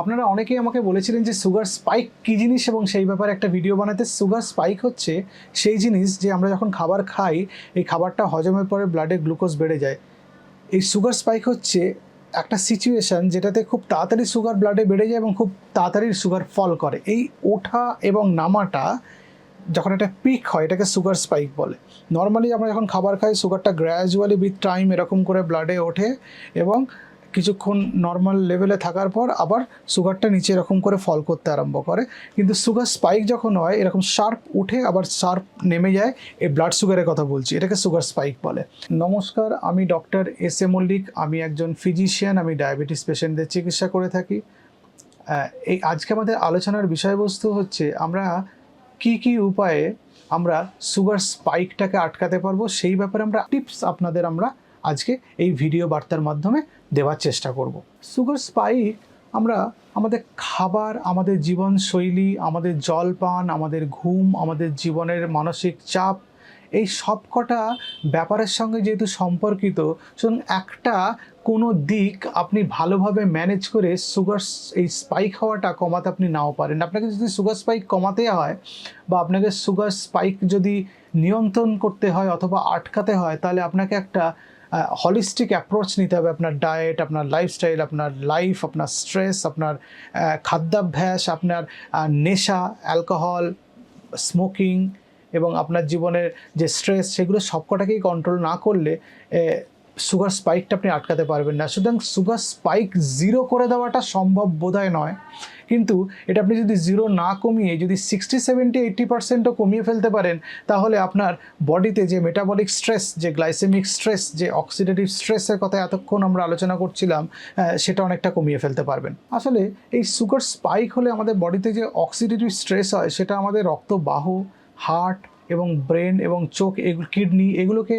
আপনারা অনেকেই আমাকে বলেছিলেন যে সুগার স্পাইক কী জিনিস এবং সেই ব্যাপারে একটা ভিডিও বানাতে। সুগার স্পাইক হচ্ছে সেই জিনিস যে আমরা যখন খাবার খাই, এই খাবারটা হজমের পরে ব্লাডে গ্লুকোজ বেড়ে যায়। এই সুগার স্পাইক হচ্ছে একটা সিচুয়েশন যেটাতে খুব তাড়াতাড়ি সুগার ব্লাডে বেড়ে যায় এবং খুব তাড়াতাড়ি সুগার ফল করে। এই ওঠা এবং নামাটা যখন একটা পিক হয়, এটাকে সুগার স্পাইক বলে। নর্মালি আমরা যখন খাবার খাই সুগারটা গ্র্যাজুয়ালি উইথ টাইম এরকম করে ব্লাডে ওঠে এবং কিছুক্ষণ নর্মাল লেভেলে থাকার পর আবার সুগারটা নিচে এরকম করে ফল করতে আরম্ভ করে। কিন্তু সুগার স্পাইক যখন হয়, এরকম শার্প উঠে আবার শার্প নেমে যায়, এই ব্লাড সুগারের কথা বলছি, এটাকে সুগার স্পাইক বলে। নমস্কার, আমি ডক্টর এস এ মল্লিক, আমি একজন ফিজিশিয়ান আমি ডায়াবেটিস পেশেন্টদের চিকিৎসা করে থাকি। এই আজকে আমাদের আলোচনার বিষয়বস্তু হচ্ছে, আমরা কি কি উপায়ে আমরা সুগার স্পাইকটাকে আটকাতে পারব, সেই ব্যাপারে আমরা টিপস আপনাদের আমরা আজকে এই ভিডিও বার্তার মাধ্যমে দেওয়ার চেষ্টা করব। সুগার স্পাইক আমরা আমাদের খাবার, আমাদের জীবনশৈলী, আমাদের জলপান, আমাদের ঘুম, আমাদের জীবনের মানসিক চাপ, এই সব কটা ব্যাপারের সঙ্গে যেহেতু সম্পর্কিত, সুতরাং একটা কোনো দিক আপনি ভালোভাবে ম্যানেজ করে সুগার এই স্পাইক হওয়াটা কমাতে আপনি নাও পারেন। আপনাকে যদি সুগার স্পাইক কমাতে হয় বা আপনাকে সুগার স্পাইক যদি নিয়ন্ত্রণ করতে হয় অথবা আটকাতে হয়, তাহলে আপনাকে একটা হলিস্টিক অ্যাপ্রোচ নিতে হবে আপনার ডায়েট আপনার লাইফস্টাইল আপনার লাইফ আপনার স্ট্রেস আপনার খাদ্যাভ্যাস, আপনার নেশা অ্যালকোহল স্মোকিং এবং আপনার জীবনের যে স্ট্রেস সেগুলো সবকটাকেই কন্ট্রোল না করলে সুগার স্পাইকটা আপনি আটকাতে পারবেন না। সুতরাং সুগার স্পাইক জিরো করে দেওয়াটা সম্ভব বোধহয় নয়। কিন্তু এটা আপনি যদি জিরো না কমিয়ে, যদি সিক্সটি সেভেন্টি এইট্টি পার্সেন্টও কমিয়ে ফেলতে পারেন, তাহলে আপনার বডিতে যে মেটাবলিক স্ট্রেস যে গ্লাইসেমিক স্ট্রেস যে অক্সিডেটিভ স্ট্রেসের কথা এতক্ষণ আমরা আলোচনা করছিলাম সেটা অনেকটা কমিয়ে ফেলতে পারবেন। আসলে এই সুগার স্পাইক হলে আমাদের বডিতে যে অক্সিডেটিভ স্ট্রেস হয়, সেটা আমাদের রক্তবাহ হার্ট এবং ব্রেন এবং চোখ এগুলো কিডনি এগুলোকে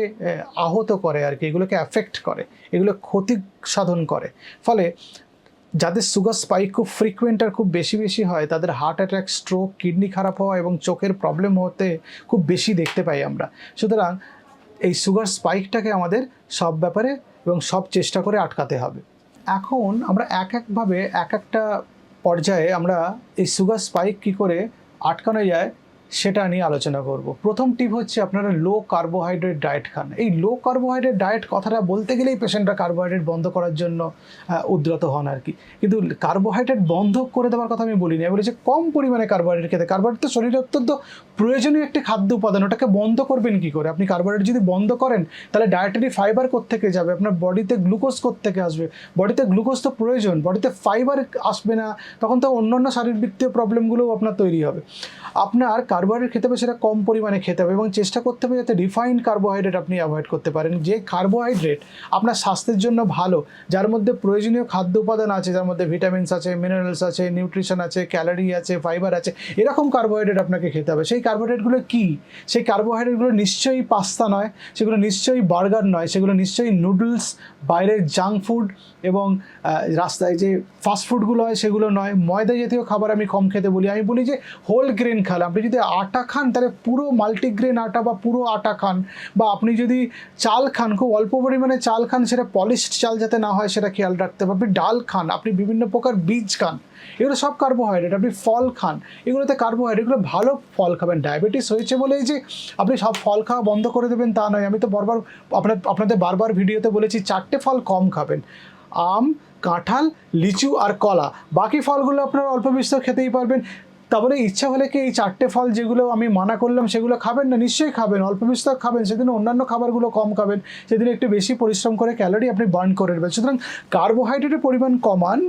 আহত করে আর কি, এগুলোকে অ্যাফেক্ট করে, এগুলো ক্ষতি সাধন করে। ফলে যাদের সুগার স্পাইক খুব ফ্রিকুয়েন্ট আর খুব বেশি বেশি হয়, তাদের হার্ট অ্যাটাক স্ট্রোক কিডনি খারাপ হওয়া এবং চোখের প্রবলেম হতে খুব বেশি দেখতে পাই আমরা। সুতরাং এই সুগার স্পাইকটাকে আমাদের সব ব্যাপারে এবং সব চেষ্টা করে আটকাতে হবে। এখন আমরা এক একভাবে এক একটা পর্যায়ে আমরা এই সুগার স্পাইক কী করে আটকানো যায় সেটা নিয়ে আলোচনা করব। প্রথম টিপ হচ্ছে আপনারা লো কার্বোহাইড্রেট ডায়েট খান। এই লো কার্বোহাইড্রেট ডায়েট কথাটা বলতে গেলেই পেশেন্টরা কার্বোহাইড্রেট বন্ধ করার জন্য আহ, উদ্যত হন আর কি। কিন্তু কার্বোহাইড্রেট বন্ধ করে দেওয়ার কথা আমি বলিনি। আমি বলেছি কম পরিমাণে কার্বোহাইড্রেট খেতে। কার্বোহাইড্রেট তো শরীরে অত্যন্ত প্রয়োজনীয় একটি খাদ্য উপাদান। ওটাকে বন্ধ করবেন কি করে? আপনি কার্বোহাইড্রেট যদি বন্ধ করেন তাহলে ডায়েটারি ফাইবার থেকে যাবে? আপনার বডিতে গ্লুকোজ থেকে আসবে? বডিতে গ্লুকোজ তো প্রয়োজন। বডিতে ফাইবার আসবে না তখন তো অন্যান্য শারীরবৃত্তীয় প্রবলেমগুলোও আপনার তৈরি হবে। আপনার কার্বোহাইড্রেট খেতে হবে, সেটা কম পরিমাণে খেতে হবে এবং চেষ্টা করতে হবে যাতে রিফাইন্ড কার্বোহাইড্রেট আপনি অ্যাভয়েড করতে পারেন। যে কার্বোহাইড্রেট আপনার স্বাস্থ্যের জন্য ভালো, যার মধ্যে প্রয়োজনীয় খাদ্য উপাদান আছে, যার মধ্যে ভিটামিনস আছে মিনারেলস আছে নিউট্রিশন আছে ক্যালোরি আছে ফাইবার আছে, এরকম কার্বোহাইড্রেট আপনাকে খেতে হবে। সেই কার্বোহাইড্রেটগুলো কী? সেই কার্বোহাইড্রেটগুলো নিশ্চয়ই পাস্তা নয়, সেগুলো নিশ্চয়ই বার্গার নয়, সেগুলো নিশ্চয়ই নুডলস বাইরের জাঙ্ক ফুড এবং রাস্তায় যে ফাস্ট ফুডগুলো হয় সেগুলো নয়। ময়দা জাতীয় খাবার আমি কম খেতে বলি। আমি বলি যে হোল গ্রেন খান আপনি যদি আটা খান, তাহলে পুরো মাল্টিগ্রেন আটা বা পুরো আটা খান বা আপনি যদি চাল খান, খুব অল্প পরিমাণে চাল খান, সেটা পলিশড চাল যাতে না হয়, সেটা খেয়াল রাখতে হবে। আপনি ডাল খান, আপনি বিভিন্ন প্রকার বীজ খান, এগুলো সব কার্বোহাইড্রেট আপনি ফল খান, এগুলোতে কার্বোহাইড্রেট এগুলো ভালো ফল খাবেন। ডায়াবেটিস হয়েছে বলেই যে আপনি সব ফল খাওয়া বন্ধ করে দেবেন, তা নয়। আমি তো বারবার আপনার, আপনাদের বারবার ভিডিওতে বলেছি, চারটে ফল কম খাবেন। আম, কাঁঠাল, লিচু আর কলা, বাকি ফলগুলো আপনারা অল্প বিস্তর খেতেই পারবেন। তারপরে ইচ্ছা হলে কি এই চারটে ফল যেগুলো আমি মানা করলাম সেগুলো খাবেন? না, নিশ্চয়ই খাবেন। অল্প বিস্তর খাবেন। সেদিন অন্যান্য খাবারগুলো কম খাবেন। সেদিন একটু বেশি পরিশ্রম করে ক্যালোরি আপনি বার্ন করে নেবেন। সুতরাং কার্বোহাইড্রেটের পরিমাণ কমান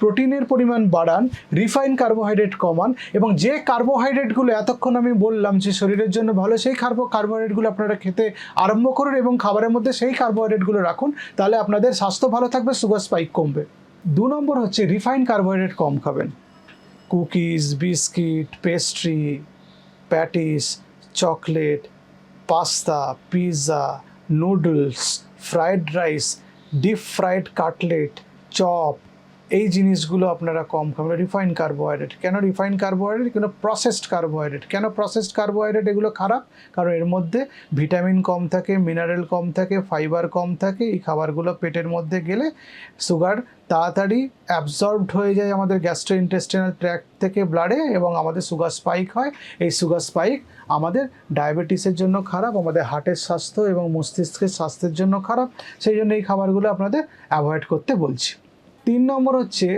প্রোটিনের পরিমাণ বাড়ান রিফাইন কার্বোহাইড্রেট কমান এবং যে কার্বোহাইড্রেটগুলো এতক্ষণ আমি বললাম যে শরীরের জন্য ভালো সেই কার্বো কার্বোহাইড্রেটগুলো আপনারা খেতে আরম্ভ করুন এবং খাবারের মধ্যে সেই কার্বোহাইড্রেটগুলো রাখুন, তাহলে আপনাদের স্বাস্থ্য ভালো থাকবে সুগার স্পাইক কমবে। দু নম্বর হচ্ছে রিফাইন কার্বোহাইড্রেট কম খাবেন। Cookies biscuit pastry patties chocolate pasta pizza noodles fried rice deep fried cutlet chop এই জিনিসগুলো আপনারা কম খাবেন। রিফাইন কার্বোহাইড্রেট কেন রিফাইন কার্বোহাইড্রেট কেন প্রসেসড কার্বোহাইড্রেট কেন প্রসেসড কার্বোহাইড্রেট এগুলো খারাপ। কারণ এর মধ্যে ভিটামিন কম থাকে মিনারেল কম থাকে ফাইবার কম থাকে। এই খাবারগুলো পেটের মধ্যে গেলে সুগার তাড়াতাড়ি অ্যাবজর্বড হয়ে যায় আমাদের গ্যাস্ট্রো ইন্টেস্টিনাল ট্র্যাক থেকে ব্লাডে এবং আমাদের সুগার স্পাইক হয়। এই সুগার স্পাইক আমাদের ডায়াবেটিসের জন্য খারাপ, আমাদের হার্টের স্বাস্থ্য এবং মস্তিষ্কের স্বাস্থ্যের জন্য খারাপ। সেই জন্য এই খাবারগুলো আপনাদের অ্যাভয়েড করতে বলছি। তিন নম্বর হচ্ছে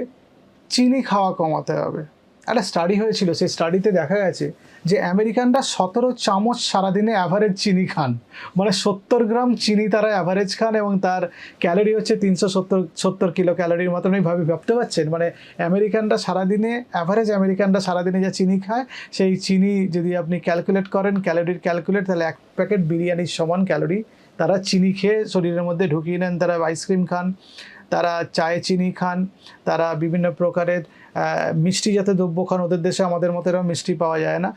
চিনি খাওয়া কমাতে হবে। একটা স্টাডি হয়েছিল, সেই স্টাডিতে দেখা গেছে যে আমেরিকানরা সতেরো চামচ সারাদিনে অ্যাভারেজ চিনি খান। মানে সত্তর গ্রাম চিনি তারা অ্যাভারেজ খান এবং তার ক্যালোরি হচ্ছে তিনশো সত্তর সত্তর কিলো ক্যালোরির মতন ভাবে ভাবতে পারছেন। মানে আমেরিকানরা সারাদিনে অ্যাভারেজ আমেরিকানরা সারাদিনে যা চিনি খায়, সেই চিনি যদি আপনি ক্যালকুলেট করেন ক্যালোরির ক্যালকুলেট তাহলে এক প্যাকেট বিরিয়ানির সমান ক্যালোরি তারা চিনি খেয়ে শরীরের মধ্যে ঢুকিয়ে নেন, তারা আইসক্রিম খান। তারা চায়ে চিনি খান, তারা বিভিন্ন প্রকারের মিষ্টি জাতীয় দ্রব্য খান, ওদের দেশে আমাদের মতো এরকম মিষ্টি পাওয়া যায় না।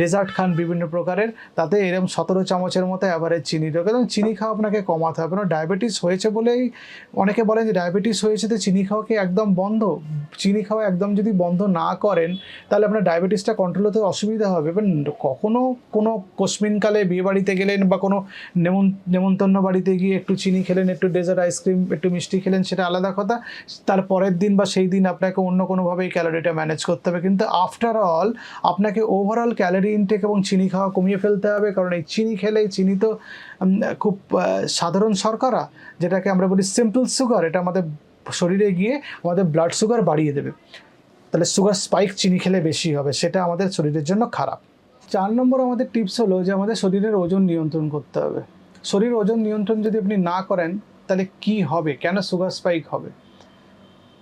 ডেজার্ট খান বিভিন্ন প্রকারের, তাতে এরকম সতেরো চামচের মতো অ্যাভারেজ চিনি ঢোকে। এবং চিনি খাওয়া আপনাকে কমাতে হবে। না ডায়াবেটিস হয়েছে বলেই অনেকে বলেন যে ডায়াবেটিস হয়েছে তো চিনি খাওয়া কি একদম বন্ধ? চিনি খাওয়া একদম যদি বন্ধ না করেন, তাহলে আপনার ডায়াবেটিসটা কন্ট্রোল হতে অসুবিধা হবে। এবার কখনো কোনো কোশ্মিনকালে বিয়ে বাড়িতে গেলেন বা কোনো নেমন, নেমন্তন্ন বাড়িতে গিয়ে একটু চিনি খেলেন, একটু ডেজার্ট আইসক্রিম একটু মিষ্টি খেলেন, সেটা আলাদা কথা। তার পরের দিন বা সেই দিন আপনাকে অন্য কোনোভাবে এই ক্যালোরিটা ম্যানেজ করতে হবে। কিন্তু আফটার অল আপনাকে ওভারঅল ক্যালোরি ইনটেক এবং চিনি খাওয়া কমিয়ে ফেলতে হবে। কারণ এই চিনি খেলে চিনি তো খুব সাধারণ শর্করা, যেটাকে আমরা বলি সিম্পল সুগার এটা আমাদের শরীরে গিয়ে আমাদের ব্লাড সুগার বাড়িয়ে দেবে। তাহলে সুগার স্পাইক চিনি খেলে বেশি হবে, সেটা আমাদের শরীরের জন্য খারাপ। চার নম্বর আমাদের টিপস হলো যে আমাদের শরীরের ওজন নিয়ন্ত্রণ করতে হবে। শরীর ওজন নিয়ন্ত্রণ যদি আপনি না করেন, তাহলে কি হবে? কেন সুগার স্পাইক হবে?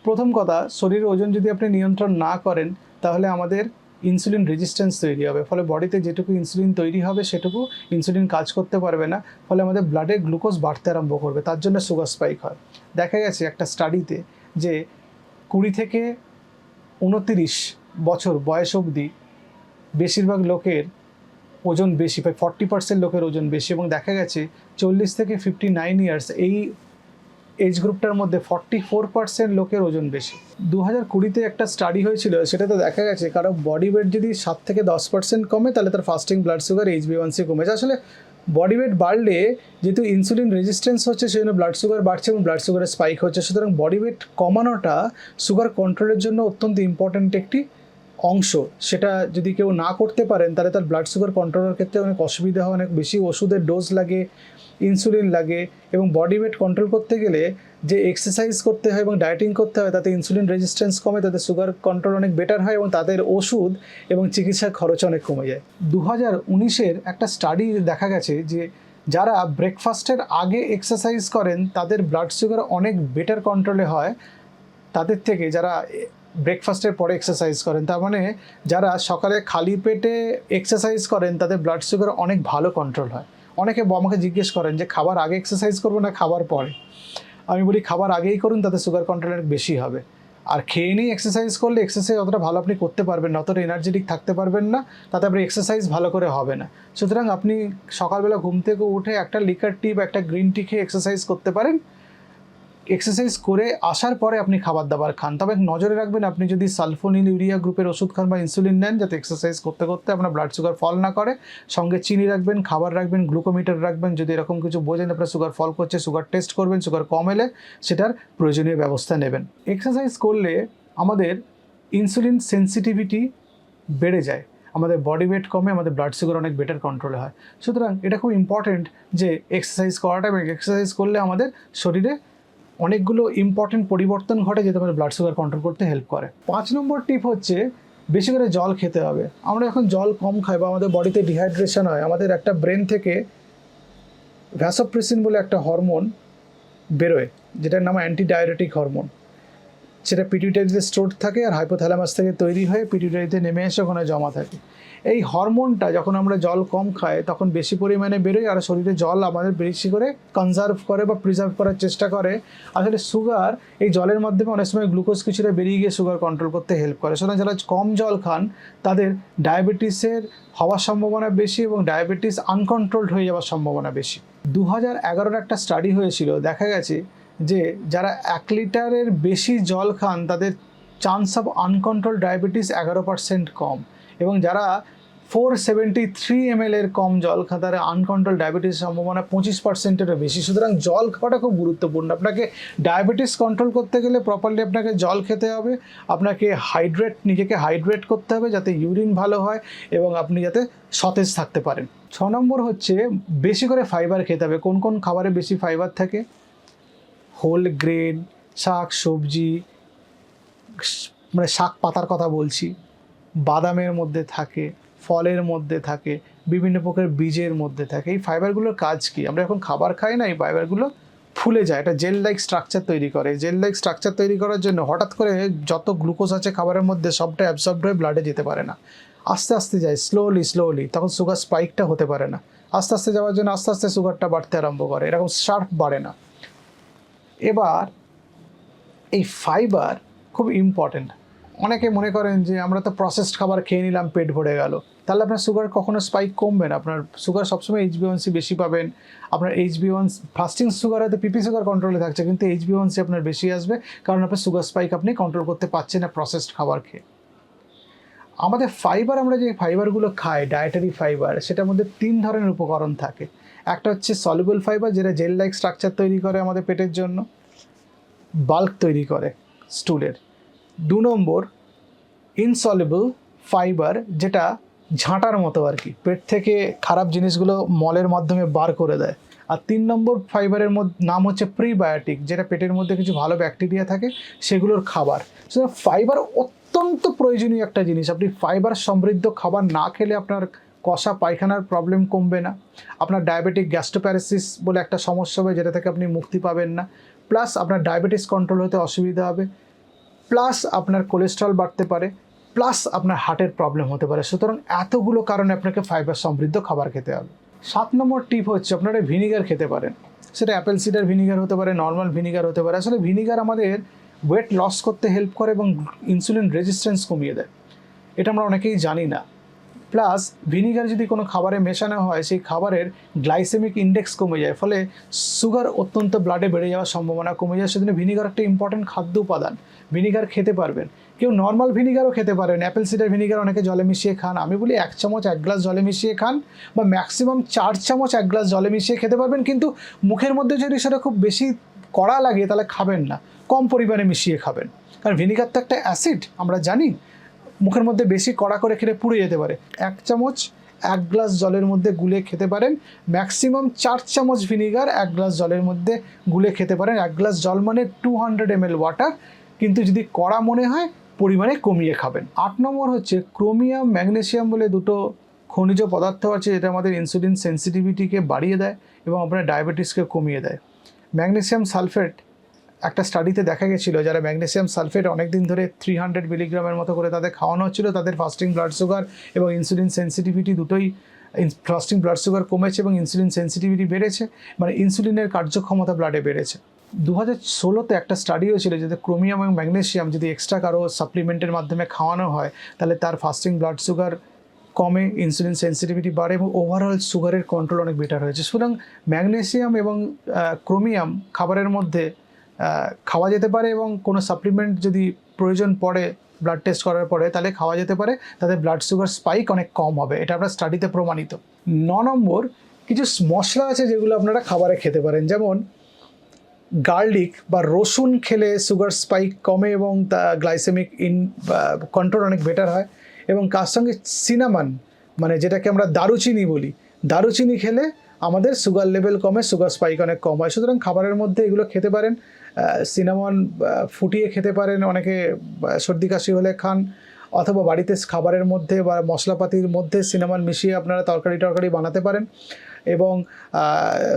প্রথম কথা, শরীরের ওজন যদি আপনি নিয়ন্ত্রণ না করেন, তাহলে আমাদের ইনসুলিন রেজিস্ট্যান্স তৈরি হবে। ফলে বডিতে যেটুকু ইনসুলিন তৈরি হবে, সেটুকু ইনসুলিন কাজ করতে পারবে না। ফলে আমাদের ব্লাডে গ্লুকোজ বাড়তে আরম্ভ করবে। তার জন্য সুগার স্পাইক হয়। দেখা গেছে একটা স্টাডিতে যে কুড়ি থেকে উনতিরিশ বছর বয়স অবধি বেশিরভাগ লোকের ওজন বেশি, প্রায় ফর্টি পার্সেন্ট লোকের ওজন বেশি এবং দেখা গেছে চল্লিশ থেকে ফিফটি নাইন ইয়ার্স এই এজ গ্রুপটার মধ্যে ফর্টি ফোর পার্সেন্ট লোকের ওজন বেশি। দু হাজার কুড়িতে একটা স্টাডি হয়েছিল সেটাতে দেখা গেছে কারও বডি ওয়েট যদি সাত থেকে দশ পার্সেন্ট কমে, তাহলে তার fasting blood sugar H B one C কমেছে আসলে বডি ওয়েট বাড়লে যেহেতু ইনসুলিন রেজিস্ট্যান্স হচ্ছে, সেই জন্য ব্লাড সুগার বাড়ছে এবং ব্লাড সুগারের স্পাইক হচ্ছে। সুতরাং বডি ওয়েট কমানোটা সুগার কন্ট্রোলের জন্য অত্যন্ত ইম্পর্ট্যান্ট একটি অংশ। সেটা যদি কেউ না করতে পারেন, তাহলে তার ব্লাড সুগার কন্ট্রোলের ক্ষেত্রে অনেক অসুবিধা হয়, অনেক বেশি ওষুধের ডোজ লাগে ইনসুলিন লাগে এবং বডি ওয়েট কন্ট্রোল করতে গেলে যে এক্সারসাইজ করতে হয় এবং ডায়েটিং করতে হয়, তাতে ইনসুলিন রেজিস্ট্যান্স কমে তাদের সুগার কন্ট্রোল অনেক বেটার হয় এবং তাদের ওষুধ এবং চিকিৎসার খরচ অনেক কমে যায়। দু হাজার উনিশের একটা স্টাডি দেখা গেছে যে যারা ব্রেকফাস্টের আগে এক্সারসাইজ করেন, তাদের ব্লাড সুগার অনেক বেটার কন্ট্রোলে হয়। তাদের থেকে যারা ব্রেকফাস্টের পরে এক্সারসাইজ করেন, তার মানে যারা সকালে খালি পেটে এক্সারসাইজ করেন, তাদের ব্লাড সুগার অনেক ভালো কন্ট্রোল হয়। অনেকে আমাকে জিজ্ঞেস করেন যে, খাবার আগে এক্সারসাইজ করব না খাবার পরে? আমি বলি, খাবার আগেই করুন, তাতে সুগার কন্ট্রোল অনেক বেশি হবে। আর খেয়ে নিয়ে এক্সারসাইজ করলে এক্সারসাইজ অতটা ভালো আপনি করতে পারবেন না, অতটা এনার্জেটিক থাকতে পারবেন না, তাতে আপনার এক্সারসাইজ ভালো করে হবে না। সুতরাং আপনি সকালবেলা ঘুম থেকে উঠে একটা লিকার টি বা একটা গ্রিন টি খেয়ে এক্সারসাইজ করতে পারেন। এক্সারসাইজ করে আসার পরে আপনি খাবার দাবার খান। তবে নজরে রাখবেন, আপনি যদি সালফোনিল ইউরিয়া গ্রুপের ওষুধ খান বা ইনসুলিন নেন, যাতে এক্সারসাইজ করতে করতে আপনার ব্লাড সুগার ফল না করে। সঙ্গে চিনি রাখবেন, খাবার রাখবেন গ্লুকোমিটার রাখবেন, যদি এরকম কিছু বোঝেন আপনার সুগার ফল করছে সুগার টেস্ট করবেন সুগার কম এলে সেটার প্রয়োজনীয় ব্যবস্থা নেবেন। এক্সারসাইজ করলে আমাদের ইনসুলিন সেন্সিটিভিটি বেড়ে যায়, আমাদের বডি ওয়েট কমে, আমাদের ব্লাড সুগার অনেক বেটার কন্ট্রোলে হয়। সুতরাং এটা খুব ইম্পর্টেন্ট যে এক্সারসাইজ করাটা এবং এক্সারসাইজ করলে আমাদের শরীরে অনেকগুলো ইম্পর্টেন্ট পরিবর্তন ঘটে যেটা আমাদের ব্লাড সুগার কন্ট্রোল করতে হেল্প করে। পাঁচ নম্বর টিপ হচ্ছে, বেশি করে জল খেতে হবে। আমরা এখন জল কম খাই বা আমাদের বডিতে ডিহাইড্রেশন হয়, আমাদের একটা ব্রেন থেকে ভ্যাসোপ্রেসিন বলে একটা হরমোন বেরোয়, যেটার নাম অ্যান্টি ডায়াবেটিক হরমোন সেটা পিটুইটারিতে স্টোর থাকে আর হাইপোথ্যালামাস থেকে তৈরি হয়ে পিটুইটারিতে নেমে এসে ওখানে জমা থাকে। এই হরমোনটা যখন আমরা জল কম খাই, তখন বেশি পরিমাণে বেরোয় আর শরীরে জল আমাদের বেশি করে কনজার্ভ করে বা প্রিজার্ভ করার চেষ্টা করে। আসলে সুগার এই জলের মাধ্যমে অনেক সময় গ্লুকোজ কিছুটা বেরিয়ে গিয়ে সুগার কন্ট্রোল করতে হেল্প করে। সুতরাং যারা কম জল খান, তাদের ডায়াবেটিসের হওয়ার সম্ভাবনা বেশি এবং ডায়াবেটিস আনকন্ট্রোলড হয়ে যাওয়ার সম্ভাবনা বেশি। দু হাজার একটা স্টাডি হয়েছিল, দেখা গেছে যে যারা এক লিটারের বেশি জল খান, তাদের চান্স অফ আনকন্ট্রোল ডায়াবেটিস এগারো পার্সেন্ট কম। এবং যারা ফোর সেভেন্টি থ্রি এম এর কম জল খান, তারা আনকন্ট্রোল ডায়াবেটিস সম্ভাবনা পঁচিশ পার্সেন্টেরও বেশি। সুতরাং জল খাওয়াটা খুব গুরুত্বপূর্ণ। আপনাকে ডায়াবেটিস কন্ট্রোল করতে গেলে প্রপারলি আপনাকে জল খেতে হবে, আপনাকে হাইড্রেট নিজেকে হাইড্রেট করতে হবে যাতে ইউরিন ভালো হয় এবং আপনি যাতে সতেজ থাকতে পারেন। ছ নম্বর হচ্ছে, বেশি করে ফাইবার খেতে হবে। কোন কোন খাবারে বেশি ফাইবার থাকে? হোল গ্রেন শাক, সবজি মানে শাক পাতার কথা বলছি, বাদামের মধ্যে থাকে, ফলের মধ্যে থাকে, বিভিন্ন প্রকার বীজের মধ্যে থাকে। এই ফাইবারগুলোর কাজ কি? আমরা এখন খাবার খাই না, এই ফাইবারগুলো ফুলে যায়। এটা জেল লাইক স্ট্রাকচার তৈরি করে। জেল লাইক স্ট্রাকচার তৈরি করার জন্য হঠাৎ করে যত গ্লুকোজ আছে খাবারের মধ্যে, সবটা অ্যাবসর্ব হয়ে ব্লাডে যেতে পারে না। আস্তে আস্তে যায় স্লোলি স্লোলি তখন সুগার স্পাইকটা হতে পারে না। আস্তে আস্তে যাওয়ার জন্য আস্তে আস্তে সুগারটা বাড়তে আরম্ভ করে। এরকম শার্প বাড়ে না। এবার এই ফাইবার খুব ইম্পর্টেন্ট অনেকে মনে করেন যে আমরা তো প্রসেসড খাবার খেয়ে নিলাম, পেট ভরে গেল। তাহলে আপনার সুগার কখনো স্পাইক কমবে না? আপনার সুগার সবসময় এইচবিওয়ানসি বেশি পাবেন। আপনার এইচবিওয়ানস ফাস্টিং সুগার হয়তো পিপি সুগার কন্ট্রোলে থাকছে, কিন্তু এইচবিওয়ানসি আপনার বেশি আসবে, কারণ আপনার সুগার স্পাইক আপনি কন্ট্রোল করতে পারছেন না প্রসেসড খাবার খেয়ে। আমাদের ফাইবার আমরা যে ফাইবারগুলো খাই ডায়েটারি ফাইবার সেটার মধ্যে তিন ধরনের উপকরণ থাকে। একটা হচ্ছে সলিবল ফাইবার যেটা জেল লাইক স্ট্রাকচার তৈরি করে আমাদের পেটের জন্য বাল্ক তৈরি করে স্টুলের দু নম্বর ইনসলিবল ফাইবার যেটা ঝাঁটার মতো আর কি, পেট থেকে খারাপ জিনিসগুলো মলের মাধ্যমে বার করে দেয়। আর তিন নম্বর ফাইবারের মধ্যে, নাম হচ্ছে প্রিবায়োটিক যেটা পেটের মধ্যে কিছু ভালো ব্যাকটেরিয়া থাকে, সেগুলোর খাবার। সুতরাং ফাইবার অত্যন্ত প্রয়োজনীয় একটা জিনিস। আপনি ফাইবার সমৃদ্ধ খাবার না খেলে আপনার কষা পায়খানার প্রবলেম কমবে না। আপনার ডায়াবেটিক গ্যাস্ট্রোপ্যারাসিস বলে একটা সমস্যা হবে যেটা থেকে আপনি মুক্তি পাবেন না। প্লাস আপনার ডায়াবেটিস কন্ট্রোল হতে অসুবিধা হবে। প্লাস আপনার কোলেস্ট্রল বাড়তে পারে। প্লাস আপনার হার্টের প্রবলেম হতে পারে। সুতরাং এতগুলো কারণে আপনাকে ফাইবার সমৃদ্ধ খাবার খেতে হবে। সাত নম্বর টিপ হচ্ছে আপনারা ভিনিগার খেতে পারেন। সেটা অ্যাপেল সিডার ভিনিগার হতে পারে নর্মাল ভিনিগার হতে পারে। আসলে ভিনিগার আমাদের ওয়েট লস করতে হেল্প করে এবং ইনসুলিন রেজিস্ট্যান্স কমিয়ে দেয়। এটা আমরা অনেকেই জানি না। প্লাস ভিনিগার যদি কোনো খাবারে মেশানো হয়, সেই খাবারের গ্লাইসেমিক ইন্ডেক্স কমে যায়, ফলে সুগার অত্যন্ত ব্লাডে বেড়ে যাওয়ার সম্ভাবনা কমে যায়, সেজন্য ভিনিগার একটা ইম্পর্টেন্ট খাদ্য উপাদান। ভিনিগার খেতে পারবেন। কেউ নর্মাল ভিনিগারও খেতে পারেন। অ্যাপেল সিডার ভিনিগার অনেকে জলে মিশিয়ে খান। আমি বলি এক চামচ, এক গ্লাস জলে মিশিয়ে খান বা ম্যাক্সিমাম চার চামচ, এক গ্লাস জলে মিশিয়ে খেতে পারবেন। কিন্তু মুখের মধ্যে যদি সেটা খুব বেশি কড়া লাগে, তাহলে খাবেন না। কম পরিমাণে মিশিয়ে খাবেন। কারণ ভিনিগার তো একটা অ্যাসিড আমরা জানি। মুখের মধ্যে বেশি কড়া করে খেলে পুড়ে যেতে পারে। এক চামচ, এক গ্লাস জলের মধ্যে গুলে খেতে পারেন। ম্যাক্সিমাম চার চামচ ভিনিগার, এক গ্লাস জলের মধ্যে গুলে খেতে পারেন। এক গ্লাস জল মানে টু হান্ড্রেড এম ওয়াটার কিন্তু যদি কড়া মনে হয়, পরিমাণে কমিয়ে খাবেন। আট নম্বর হচ্ছে ক্রোমিয়াম ম্যাগনেসিয়াম বলে দুটো খনিজ পদার্থ আছে, যেটা আমাদের ইনসুলিন সেন্সিটিভিটিকে বাড়িয়ে দেয় এবং আপনার ডায়াবেটিসকে কমিয়ে দেয়। ম্যাগনেসিয়াম সালফেট একটা স্টাডিতে দেখা গেছিল যারা ম্যাগনেসিয়াম সালফেট অনেক দিন ধরে থ্রি হান্ড্রেড মিলিগ্রামের মতো করে তাদের খাওয়ানো হচ্ছিল, তাদের ফাস্টিং ব্লাড সুগার এবং ইনসুলিন সেন্সিটিভিটি দুটোই ফাস্টিং ব্লাড সুগার কমেছে এবং ইনসুলিন সেন্সিটিভিটি বেড়েছে মানে ইনসুলিনের কার্যক্ষমতা ব্লাডে বেড়েছে। দু হাজার ষোলোতে একটা স্টাডি হয়েছিল যাতে ক্রোমিয়াম এবং ম্যাগনেসিয়াম যদি এক্সট্রা কারও সাপ্লিমেন্টের মাধ্যমে খাওয়ানো হয়, তাহলে তার ফাস্টিং ব্লাড সুগার কমে ইনসুলিন সেন্সিটিভিটি বাড়ে এবং ওভারঅল সুগারের কন্ট্রোল অনেক বেটার হয়েছে। সুতরাং ম্যাগনেসিয়াম এবং ক্রোমিয়াম খাবারের মধ্যে খাওয়া যেতে পারে এবং কোনো সাপ্লিমেন্ট যদি প্রয়োজন পড়ে ব্লাড টেস্ট করার পরে, তাহলে খাওয়া যেতে পারে। তাদের ব্লাড সুগার স্পাইক অনেক কম হবে। এটা আমরা স্টাডিতে প্রমাণিত। ন নম্বর, কিছু মশলা আছে যেগুলো আপনারা খাবারে খেতে পারেন। যেমন গার্লিক বা রসুন খেলে সুগার স্পাইক কমে এবং তা গ্লাইসেমিক ইন কন্ট্রোল অনেক বেটার হয়। এবং তার সঙ্গে সিনামান মানে যেটাকে আমরা দারুচিনি বলি, দারুচিনি খেলে আমাদের সুগার লেভেল কমে, সুগার স্পাইক অনেক কম হয়। সুতরাং খাবারের মধ্যে এগুলো খেতে পারেন। সিনামন ফুটিয়ে খেতে পারেন। অনেকে সর্দি কাশি হলে খান। অথবা বাড়িতে খাবারের মধ্যে বা মশলাপাতির মধ্যে সিনামান মিশিয়ে আপনারা তরকারি টরকারি বানাতে পারেন এবং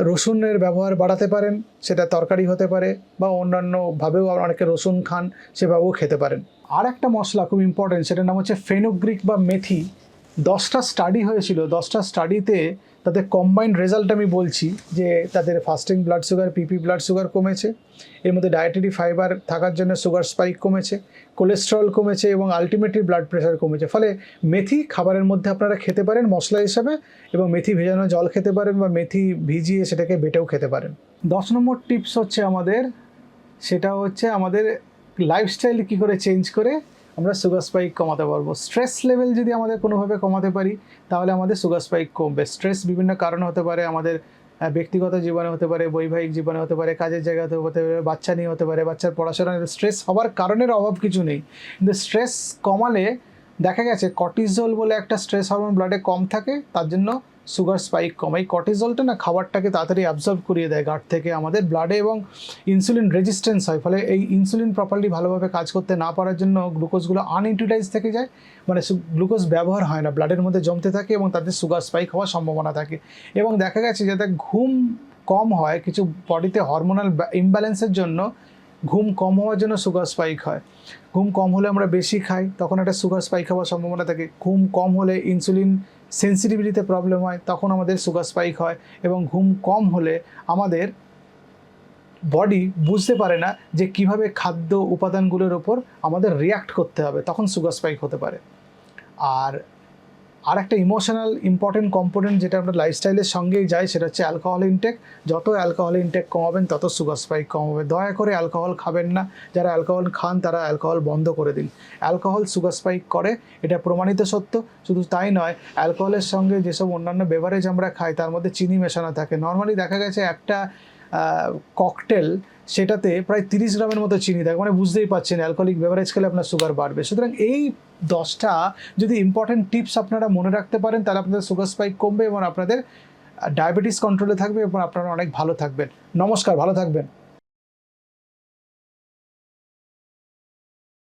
রসুনের ব্যবহার বাড়াতে পারেন। সেটা তরকারি হতে পারে বা অন্যান্যভাবেও অনেকে রসুন খান, সেভাবেও খেতে পারেন। আর একটা মশলা খুব ইম্পর্টেন্ট সেটার নাম হচ্ছে ফেনোগ্রিক বা মেথি। দশটা স্টাডি হয়েছিল, দশটা স্টাডিতে তাদের কম্বাইন্ড রেজাল্ট আমি বলছি যে তাদের fasting blood sugar PP blood sugar কমেছে, এর মধ্যে ডায়েটারি ফাইবার থাকার জন্য সুগার স্পাইক কমেছে কোলেস্ট্রল কমেছে এবং আলটিমেটলি ব্লাড প্রেশার কমেছে। ফলে মেথি খাবারের মধ্যে আপনারা খেতে পারেন মশলা হিসাবে এবং মেথি ভেজানো জল খেতে পারেন বা মেথি ভিজিয়ে সেটাকে বেটেও খেতে পারেন। দশ নম্বর টিপস হচ্ছে আমাদের, সেটা হচ্ছে আমাদের লাইফস্টাইল কী করে চেঞ্জ করে আমরা সুগার স্পাইক কমাতে পারব। স্ট্রেস লেভেল যদি আমাদের কোনোভাবে কমাতে পারি, তাহলে আমাদের সুগার স্পাইক কমবে। স্ট্রেস বিভিন্ন কারণ হতে পারে, আমাদের ব্যক্তিগত জীবনে হতে পারে, বৈবাহিক জীবনে হতে পারে, কাজের জায়গাতে হতে পারে, বাচ্চা নিয়ে হতে পারে, বাচ্চার পড়াশোনা স্ট্রেস হওয়ার কারণের অভাব কিছু নেই। কিন্তু স্ট্রেস কমালে দেখা গেছে কর্টিজল বলে একটা স্ট্রেস হরমোন ব্লাডে কম থাকে, তার জন্য সুগার স্পাইক কম এই কর্টিজলটা না খাবারটাকে তাড়াতাড়ি অ্যাবজর্ব করিয়ে দেয় গাট থেকে আমাদের ব্লাডে এবং ইনসুলিন রেজিস্ট্যান্স হয়। ফলে এই ইনসুলিন প্রপারলি ভালোভাবে কাজ করতে না পারার জন্য গ্লুকোজগুলো আনইউটিলাইজ থেকে যায়। মানে গ্লুকোজ ব্যবহার হয় না। ব্লাডের মধ্যে জমতে থাকে এবং তাদের সুগার স্পাইক হওয়ার সম্ভাবনা থাকে। এবং দেখা গেছে যাতে ঘুম কম হয়, কিছু বডিতে হরমোনাল ইমব্যালেন্সের জন্য ঘুম কম হওয়ার জন্য সুগার স্পাইক হয়। ঘুম কম হলে আমরা বেশি খাই, তখন একটা সুগার স্পাইক হওয়ার সম্ভাবনা থাকে। ঘুম কম হলে ইনসুলিন সেন্সিটিভিটিতে প্রবলেম হয়, তখন আমাদের সুগার স্পাইক হয় এবং ঘুম কম হলে আমাদের বডি বুঝতে পারে না যে কীভাবে খাদ্য উপাদানগুলোর ওপর আমাদের রিয়াক্ট করতে হবে, তখন সুগার স্পাইক হতে পারে। আর আর একটা ইমোশনাল ইম্পর্টেন্ট কম্পোনেন্ট যেটা আপনার লাইফস্টাইলের সঙ্গেই যায়, সেটা হচ্ছে অ্যালকোহল ইনটেক যত অ্যালকোহল ইনটেক কমাবেন, তত সুগার স্পাইক কম হবে দয়া করে অ্যালকোহল খাবেন না। যারা অ্যালকোহল খান, তারা অ্যালকোহল বন্ধ করে দিন। অ্যালকোহল সুগার স্পাইক করে, এটা প্রমাণিত সত্য। শুধু তাই নয় অ্যালকোহলের সঙ্গে যেসব অন্যান্য বেভারেজ আমরা খাই, তার মধ্যে চিনি মেশানো থাকে। নর্মালি দেখা গেছে একটা ককটেল সেটাতে প্রায় তিরিশ গ্রামের মতো চিনি থাকে। মানে বুঝতেই পারছেন অ্যালকোহলিক বেভারেজ খেলে আপনার সুগার বাড়বে। সুতরাং এই দশটা যদি ইম্পর্টেন্ট টিপস আপনারা মনে রাখতে পারেন, তাহলে আপনাদের সুগার স্পাইক কমবে এবং আপনাদের ডায়াবেটিস কন্ট্রোলে থাকবে এবং আপনারা অনেক ভালো থাকবেন। নমস্কার, ভালো থাকবেন।